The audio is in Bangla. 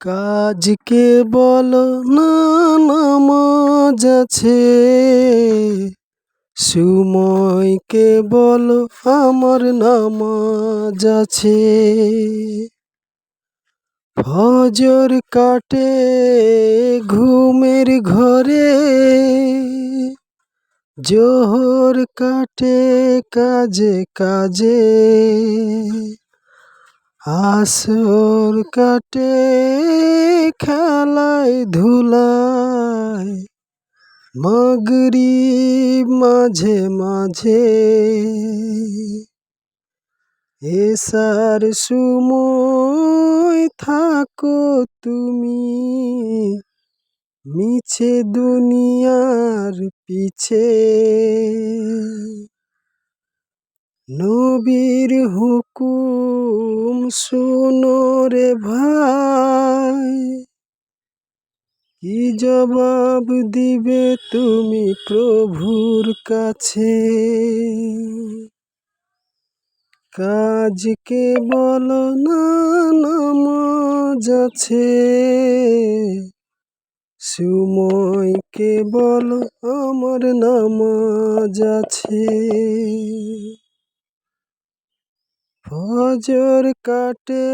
কাজকে বলো না নামাজ আছে। সময়কে বলো, আমার নামাজ আছে। ফজর কাটে ঘুমের ঘরে। জোহর কাটে কাজে কাজে। আসর কাটে, খেলায় ধুলায়। মাগরিব মাঝে মাঝে। এসার সময় থাকো তুমি। মিছে দুনিয়ার পিছে। নবীর হুকুম শোনো রে ভাই, কি জবাব দিবে তুমি প্রভুর কাছে? কাজকে বলো না নামাজ আছে। সময়কে বলো, আমার নামাজ আছে। ফজর কাটে